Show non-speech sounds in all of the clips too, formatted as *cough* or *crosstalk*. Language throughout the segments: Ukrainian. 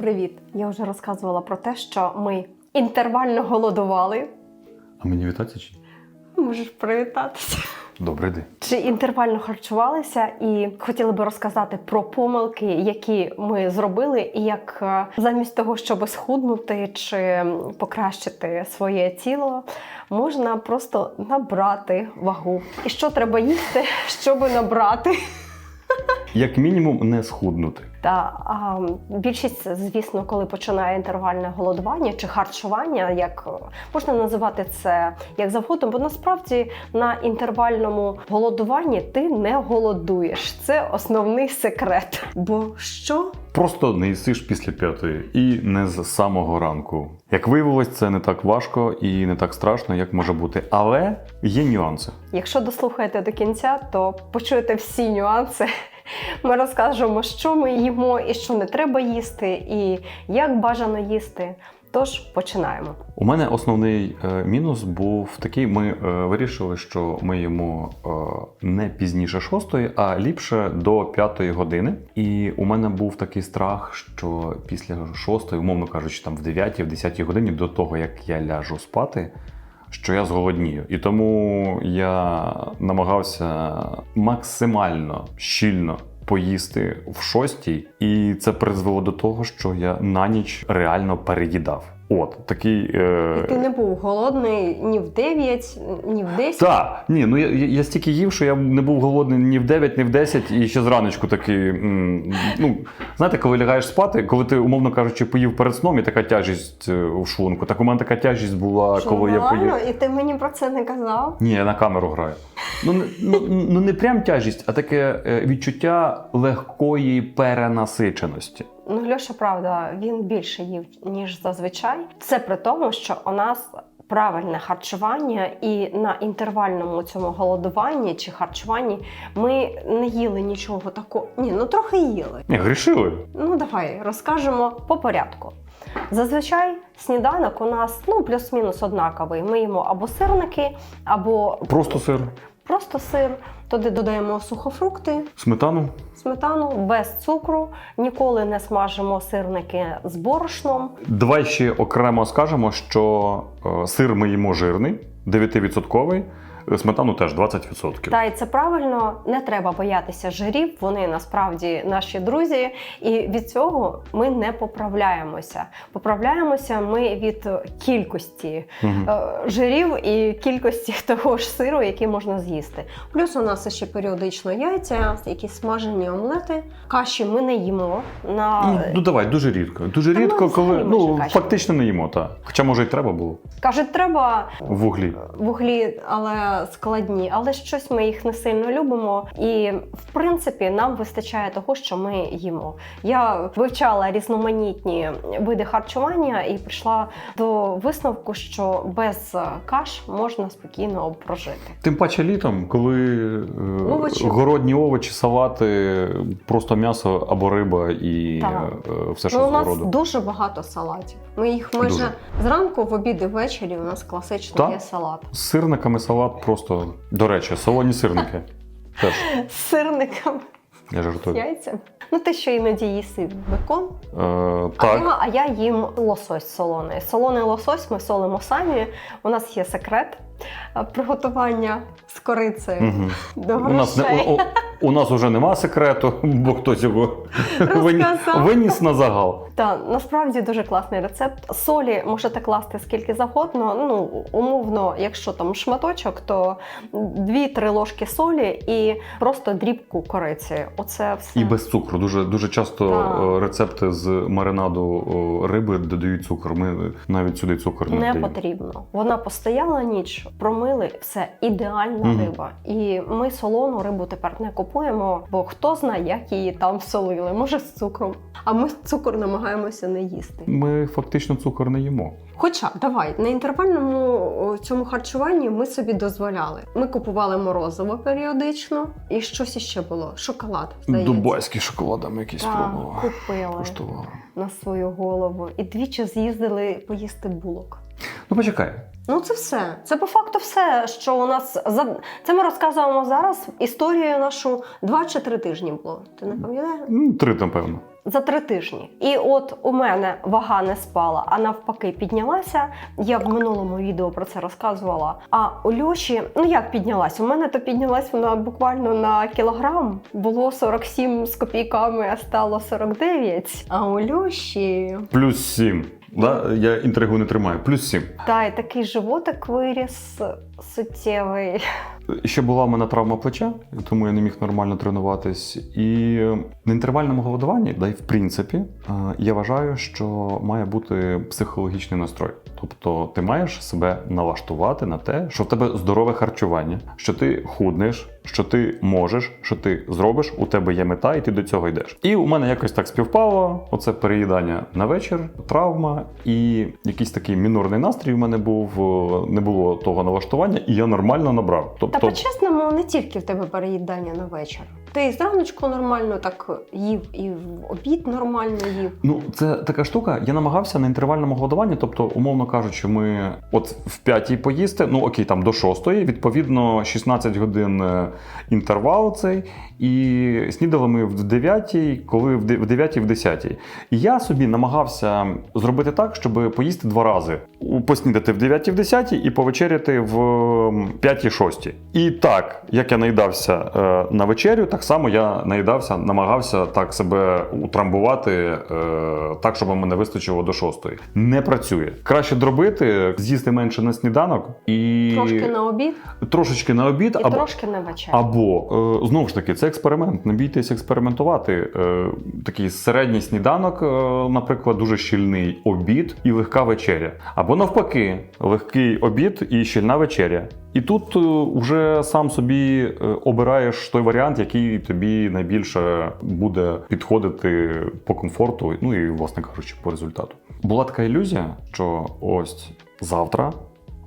Привіт! Я вже розказувала про те, що ми інтервально голодували. А мені вітатися чи? Можеш привітатися. Добрий день. Чи інтервально харчувалися, і хотіли би розказати про помилки, які ми зробили, і як е, замість того, щоб схуднути чи покращити своє тіло, можна просто набрати вагу. І що треба їсти, *laughs* щоб набрати? Як мінімум, не схуднути. Та а, більшість, звісно, коли починає інтервальне голодування чи харчування, як е, можна називати це як завгодно, бо насправді на інтервальному голодуванні ти не голодуєш. Це основний секрет. Бо що? Просто не їсиш після п'ятої і не з самого ранку. Як виявилось, це не так важко і не так страшно, як може бути. Але є нюанси. Якщо дослухаєте до кінця, то почуєте всі нюанси. Ми розкажемо, що ми їмо і що не треба їсти, і як бажано їсти. Тож починаємо. У мене основний е, мінус був такий: ми е, вирішили, що ми їмо е, не пізніше шостої, а ліпше до п'ятої години. І у мене був такий страх, що після шостої, умовно кажучи, там в дев'ятій, в десятій годині, до того як я ляжу спати. Що я зголоднію, і тому я намагався максимально щільно поїсти в шостій, і це призвело до того, що я на ніч реально переїдав. От такий. Е... І ти не був голодний ні в 9, ні в 10. Так, ні, ну я, я, стільки їв, що я не був голодний ні в 9, ні в 10, і ще зраночку такий. Ну, знаєте, коли лягаєш спати, коли ти, умовно кажучи, поїв перед сном і така тяжість е, в шлунку. Так у мене така тяжість була, Що, коли я поїв. І ти мені про це не казав? Ні, я на камеру граю. Ну, не- ну, ну не прям тяжість, а таке е, відчуття легкої перенасиченості. Ну, Льоша, правда, він більше їв, ніж зазвичай. Це при тому, що у нас правильне харчування, і на інтервальному цьому голодуванні чи харчуванні ми не їли нічого такого. Ні, ну трохи їли. Ні, грішили. Ну, давай розкажемо по порядку. Зазвичай сніданок у нас ну плюс-мінус однаковий. Ми їмо або сирники, або Просто сир, просто сир. Туди додаємо сухофрукти, сметану. Сметану без цукру. Ніколи не смажимо сирники з борошном. Давай ще окремо скажемо, що е, сир ми їмо жирний, 9%, е, сметану теж 20%. Та й це правильно, не треба боятися жирів. Вони насправді наші друзі, і від цього ми не поправляємося. Поправляємося ми від кількості е, жирів і кількості *laughs* того ж сиру, який можна з'їсти. Плюс у нас ще періодично яйця, якісь смажені омлети. Каші ми не їмо. На Ну, ну давай, дуже рідко. Дуже Та, рідко, коли ну каші. фактично не їмо, так. Хоча може й треба було кажуть, треба вуглі. вуглі, але складні, але щось ми їх не сильно любимо. І в принципі нам вистачає того, що ми їмо. Я вивчала різноманітні види харчування і прийшла до висновку, що без е, каш можна спокійно прожити. Тим паче літом, коли е, Овочі. городні овочі, салати, просто м'ясо або риба і Так. е, все, що Ну, у нас дуже багато салатів. Ми їх майже Дуже. зранку, в обід і ввечері. У нас класично Так. є салат. З сирниками салат просто. До речі, солоні сирники. *laughs* Теж З сирниками, я з яйцями. Ну, ти що іноді їси бекон, Е, А так. я, а я їм лосось солоний. Солоний лосось ми солимо самі. У нас є секрет е, приготування з корицею Угу. до У нас, грошей. не, у, у нас уже нема секрету, бо хтось його виніс на загал. Та насправді дуже класний рецепт. Солі можете класти скільки завгодно. Ну умовно, якщо там шматочок, то 2-3 ложки солі і просто дрібку кориці. Оце все. І без цукру. Дуже дуже часто Так. е, рецепти з маринаду риби додають цукор. Ми навіть сюди цукор не, Не потрібно. Вона постояла ніч, промили, все ідеальна Мгм. риба. І ми солону рибу тепер не купуємо, бо хто знає, як її там солили. Може з цукром. А ми цукор намагаємося не їсти. Ми фактично цукор не їмо. Хоча давай на інтервальному цьому харчуванні ми собі дозволяли. Ми купували морозиво періодично, і щось іще було. Шоколад. Здається. Дубайський шоколадом якийсь Так, пробував. купили Коштував. на свою голову. І двічі з'їздили поїсти булок. Ну почекай. Ну, це все. Це по факту все, що у нас за це ми розказуємо зараз. Історію нашу два чи три тижні було. Ти не пам'ятаєш? Ну, три, напевно. за три тижні. І от у мене вага не спала, а навпаки піднялася. Я в минулому відео про це розказувала. А у Льоші, ну як піднялась? У мене то піднялась вона буквально на кілограм. Було 47 з копійками, а стало 49. А у Льоші Плюс 7. Да? Я інтригу не тримаю. Плюс 7. та й такий животик виріс суттєвий. Ще була в мене травма плеча, тому я не міг нормально тренуватись. І на інтервальному голодуванні, да й в принципі, е, я вважаю, що має бути психологічний настрой. Тобто ти маєш себе налаштувати на те, що в тебе здорове харчування, що ти худнеш, що ти можеш, що ти зробиш, у тебе є мета, і ти до цього йдеш. І у мене якось так співпало. Оце переїдання на вечір, травма і якийсь такий мінорний настрій у мене був. е, Не було того налаштування, і я нормально набрав. Тобто, Та по-чесному, не тільки в тебе переїдання на вечір. Ти зраночку нормально так їв, і в обід нормально їв. Ну, це така штука. Я намагався на інтервальному голодуванні, тобто, умовно кажучи, ми от в п'ятій поїсти, ну окей, там до шостої, відповідно, 16 годин е, інтервал цей, і снідали ми в 9, коли в де- в 9 в 10. І я собі намагався зробити так, щоб поїсти два рази. Поснідати в 9 в 10 і повечеряти в 5 6. І так, як я наїдався е, на вечерю, так само я наїдався, намагався так себе утрамбувати, е, так, щоб мене вистачило до 6. Не працює. Краще дробити, з'їсти менше на сніданок і Трошки на обід трошечки на обід і або, трошки на вечерю. або е, знову ж таки, це експеримент. Не бійтесь експериментувати. Е, такий середній сніданок, е, наприклад, дуже щільний обід і легка вечеря. Або навпаки, легкий обід і щільна вечеря. І тут вже сам собі обираєш той варіант, який тобі найбільше буде підходити по комфорту, ну і, власне кажучи, по результату. Була така ілюзія, що ось завтра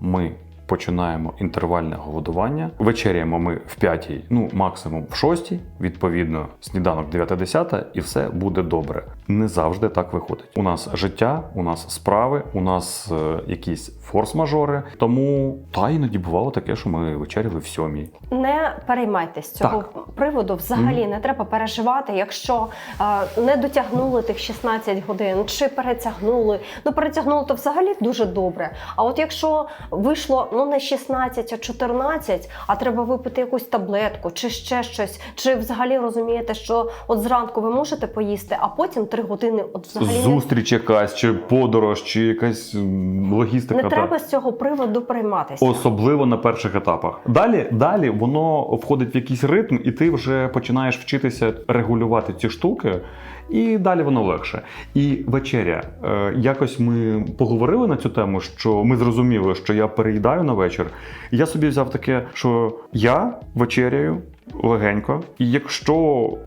ми починаємо інтервальне голодування. Вечеряємо ми в п'ятій, ну максимум в шостій, відповідно, сніданок 9-10, і все буде добре. Не завжди так виходить. У нас життя, у нас справи, у нас е, якісь форс-мажори. Тому та іноді бувало таке, що ми вечеряли в сьомій. Не переймайтесь цього приводу. Взагалі не треба переживати, якщо е, не дотягнули тих 16 годин чи перетягнули. Ну перетягнули то взагалі дуже добре. А от якщо вийшло ну не 16, а 14, а треба випити якусь таблетку чи ще щось, чи взагалі розумієте, що от зранку ви можете поїсти, а потім 3 години от взагалі Зустріч якась, чи подорож, чи якась логістика. Не треба з цього приводу прийматися. Особливо на перших етапах. Далі, далі воно входить в якийсь ритм, і ти вже починаєш вчитися регулювати ці штуки, і далі воно легше. І вечеря. Е, якось ми поговорили на цю тему, що ми зрозуміли, що я переїдаю на вечір. Я собі взяв таке, що я вечеряю. Легенько, і якщо,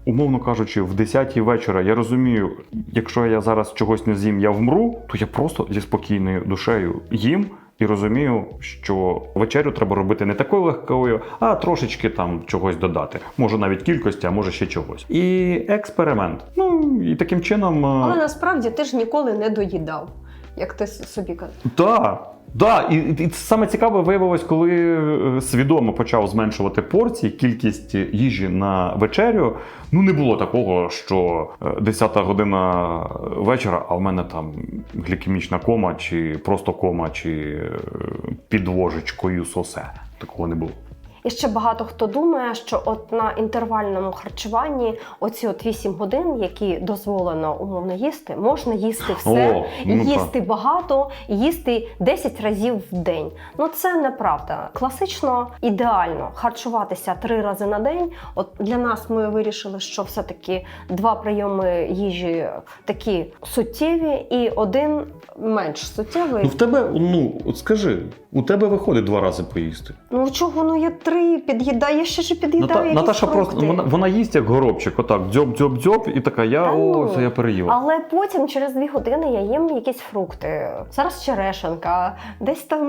умовно кажучи, в 10 вечора я розумію, якщо я зараз чогось не з'їм, я вмру, то я просто зі спокійною душею їм і розумію, що вечерю треба робити не такою легкою, а трошечки там чогось додати. Може навіть кількості, а може ще чогось. І експеримент. Ну і таким чином. е, Але насправді ти ж ніколи не доїдав, як ти собі казав. Так. Да, і, і саме цікаве виявилось, коли е, свідомо почав зменшувати порції, кількість їжі на вечерю. Ну не було такого, що е, 10 година вечора, а в мене там глікемічна кома, чи просто кома, чи е, під ложечкою сосе. Такого не було. І ще багато хто думає, що от на інтервальному харчуванні оці от 8 годин, які дозволено умовно їсти, можна їсти все, О, і ну їсти багато, і їсти 10 разів в день. Ну це неправда. Класично ідеально харчуватися три рази на день. От для нас ми вирішили, що все-таки два прийоми їжі такі суттєві, і один менш суттєвий. Ну в тебе, ну от скажи, у тебе виходить два рази поїсти. Ну чого? Ну я три під'їдаю, я ще ж під'їдаю. Ната, Наташа фрукти. просто вона, вона їсть як горобчик, отак дзьоб, дзьоб, дзьоб, і така, я Та о, ну. все, я переїла. Але потім через дві години я їм якісь фрукти. Зараз черешенка, десь там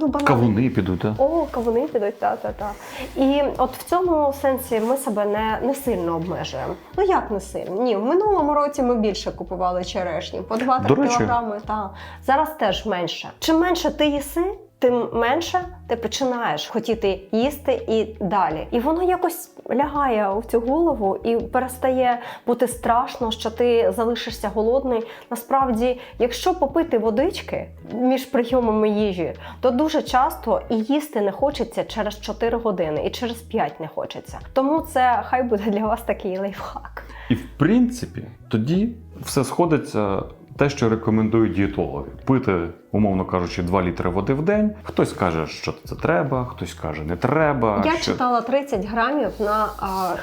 ну банан. Кавуни підуть, так? О, кавуни підуть, та та та. І от в цьому сенсі ми себе не, не сильно обмежуємо. Ну як не сильно? Ні, в минулому році ми більше купували черешні, по 2-3 До кілограми. Та зараз теж менше. Чим менше ти їси, тим менше ти починаєш хотіти їсти і далі. І воно якось лягає в цю голову і перестає бути страшно, що ти залишишся голодний. Насправді, якщо попити водички між прийомами їжі, то дуже часто і їсти не хочеться через 4 години, і через 5 не хочеться. Тому це хай буде для вас такий лайфхак. І в принципі, тоді все сходиться. Те, що рекомендують дієтологи, пити, умовно кажучи, 2 літри води в день. Хтось каже, що це треба, хтось каже, не треба. Я що... читала 30 грамів на, а,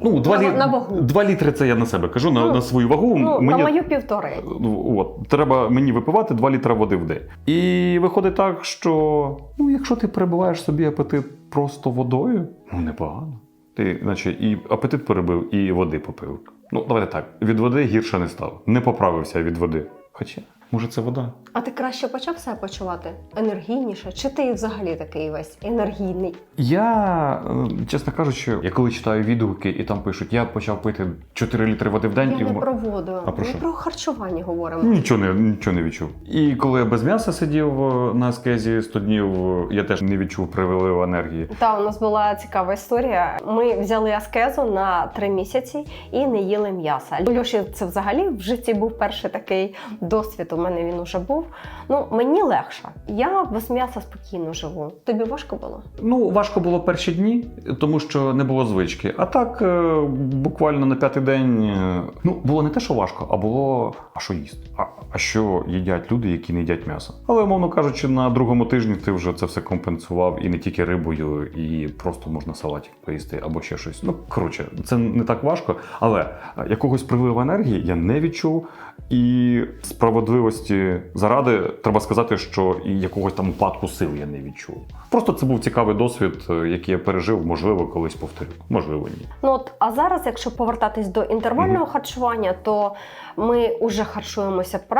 Ну, 2, на, лі... на вагу. 2 літри це я на себе кажу, на, Ну, на свою вагу. Ну, мені... на мою півтори. Ну, От, треба мені випивати 2 літра води в день. І виходить так, що ну, якщо ти перебуваєш собі апетит просто водою, ну непогано. Ти, наче, і апетит перебив, і води попив. Ну, давайте так, від води гірше не став. Не поправився від води. Хоча, може, це вода. А ти краще почав себе почувати енергійніше? Чи ти взагалі такий весь енергійний? Я, е, чесно кажучи, я коли читаю відгуки і там пишуть, я почав пити 4 літри води в день, Я і не про воду, А про ми що? про харчування говоримо. Нічого не, нічого не відчув. І коли я без м'яса сидів е, на аскезі 100 днів, е, я теж не відчув привиливу енергії. Та у нас була цікава історія. Ми взяли аскезу на три місяці і не їли м'яса. Льоші це взагалі в житті був перший такий досвід. У мене він уже був. Ну мені легше. Я без м'яса спокійно живу. Тобі важко було? Ну, важко було перші дні, тому що не було звички. А так, е, буквально на п'ятий день, е, ну, було не те, що важко, а було, а що їсти? А, а що їдять люди, які не їдять м'ясо? Але, умовно кажучи, на другому тижні ти вже це все компенсував і не тільки рибою, і просто можна салатик поїсти або ще щось. Ну, коротше, це не так важко, але е, якогось приливу енергії я не відчув. І справедливості заради треба сказати, що і якогось там упадку сил я не відчув. Просто це був цікавий досвід, е, який я пережив, можливо, колись повторю, можливо, ні. Ну от, а зараз, якщо повертатись до інтервального харчування, то ми вже харчуємося правильно.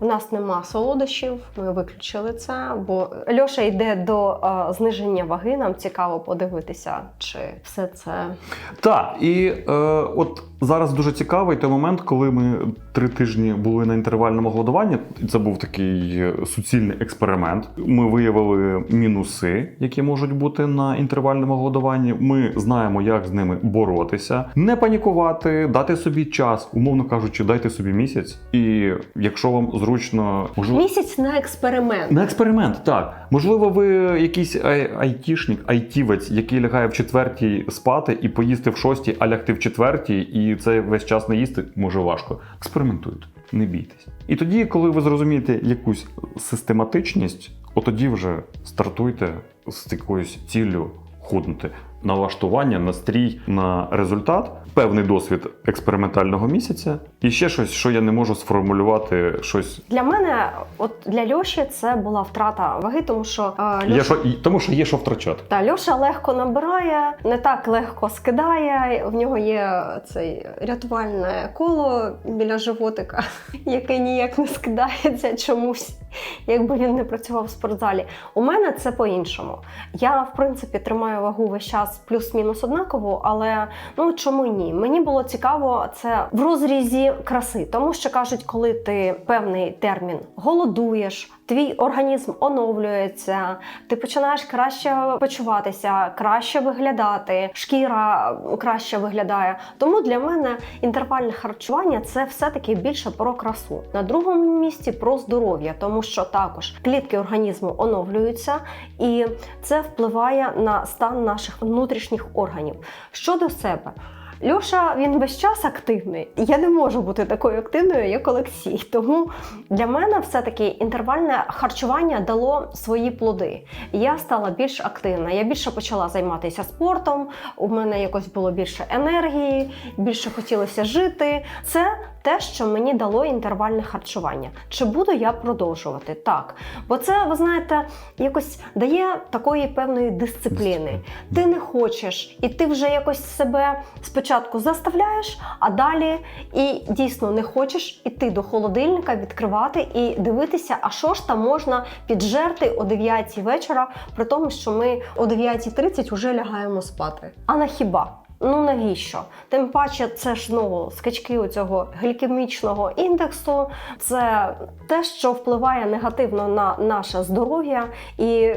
У нас нема солодощів. Ми виключили це. Бо Льоша йде до е, зниження ваги. Нам цікаво подивитися, чи все це Так, і е, от зараз дуже цікавий той момент, коли ми три тижні були на інтервальному голодуванні. Це був такий е, суцільний експеримент. Ми виявили мінуси, які можуть бути на інтервальному голодуванні. Ми знаємо, як з ними боротися, не панікувати, дати собі час, умовно кажучи, дайте собі місяць. І якщо вам зручно, можливо, місяць на експеримент. на експеримент, так. Можливо, ви якийсь ай- айтішник, айтівець, який лягає в четвертій спати і поїсти в шостій, а лягти в четвертій, і це весь час не їсти може важко. Експериментуйте, не бійтесь. І тоді, коли ви зрозумієте якусь систематичність, отоді вже стартуйте з якоюсь ціллю худнути. Налаштування, настрій на результат, певний досвід експериментального місяця, і ще щось, що я не можу сформулювати, щось Для мене, от для Льоші, це була втрата ваги, тому що е, Льоша... Є що, тому що є що втрачати. Та Льоша легко набирає, не так легко скидає. В нього є цей рятувальне коло біля животика, *laughs* яке ніяк не скидається чомусь, якби він не працював в спортзалі. У мене це по-іншому. Я, в принципі, тримаю вагу весь час плюс-мінус однаково, але ну чому ні? Мені було цікаво це в розрізі краси, тому що кажуть, коли ти певний термін голодуєш, твій організм оновлюється, ти починаєш краще почуватися, краще виглядати, шкіра краще виглядає. Тому для мене інтервальне харчування це все-таки більше про красу. На другому місці про здоров'я, тому що також клітки організму оновлюються, і це впливає на стан наших внутрішніх органів. Щодо себе. Льоша він весь час активний. Я не можу бути такою активною, як Олексій. Тому для мене все-таки інтервальне харчування дало свої плоди. Я стала більш активна. Я більше почала займатися спортом. У мене якось було більше енергії, більше хотілося жити. Це те, що мені дало інтервальне харчування. Чи буду я продовжувати? Так. Бо це, ви знаєте, якось дає такої певної дисципліни. Ти не хочеш, і ти вже якось себе спочатку заставляєш, а далі і дійсно не хочеш іти до холодильника, відкривати і дивитися, а що ж там можна піджерти о 9 вечора, при тому, що ми о 9.30 вже лягаємо спати. А на хіба? Ну навіщо? Тим паче, це ж ну скачки у цього глікемічного індексу. Це те, що впливає негативно на наше здоров'я. І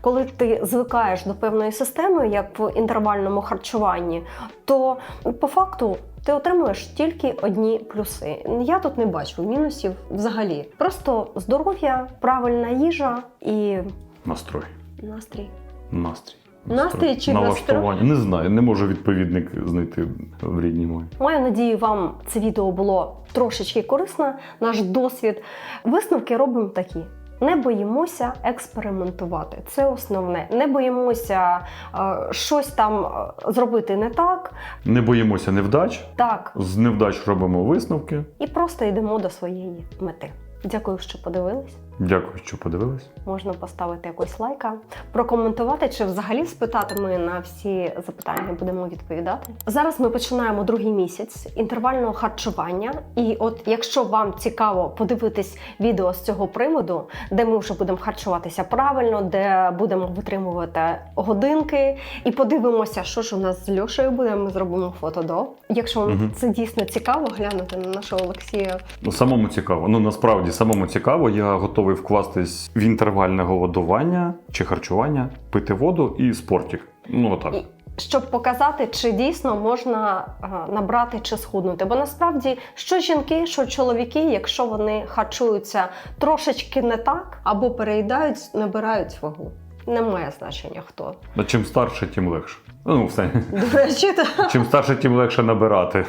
коли ти звикаєш до певної системи, як в інтервальному харчуванні, то по факту. Ти отримуєш тільки одні плюси. Я тут не бачу мінусів взагалі. Просто здоров'я, правильна їжа і Настрой. настрій. Настрій. Настрій чи налаштування? Не знаю, не можу відповідник знайти в рідній мові. Маю надію, вам це відео було трошечки корисно. Наш досвід. Висновки робимо такі. Не боїмося експериментувати. Це основне. Не боїмося е, щось там е, зробити не так. Не боїмося невдач. Так, З невдач робимо висновки. і просто йдемо до своєї мети. Дякую, що подивились. Дякую, що подивились. Можна поставити якось лайка, прокоментувати чи взагалі спитати. Ми на всі запитання будемо відповідати. Зараз ми починаємо другий місяць інтервального харчування. І от якщо вам цікаво подивитись відео з цього приводу, де ми вже будемо харчуватися правильно, де будемо витримувати годинки, і подивимося, що ж у нас з Льошею буде. Ми зробимо фото до. Якщо вам Мгм. це дійсно цікаво, глянути на нашого Олексія. Ну, самому цікаво. Ну насправді самому цікаво. Я готовий вкластись в інтервальне голодування чи харчування, пити воду і спортик. Ну отак. І- щоб показати, чи дійсно можна набрати чи схуднути. Бо насправді що жінки, що чоловіки, якщо вони харчуються трошечки не так або переїдають, набирають вагу. Немає значення хто. А чим старше, тим легше. Ну, все. До речі, Чим старше, тим легше набирати.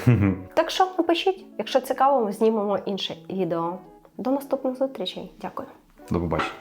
так що напишіть, якщо цікаво, ми знімемо інше відео. До наступних зустрічей. Дякую. До побачення.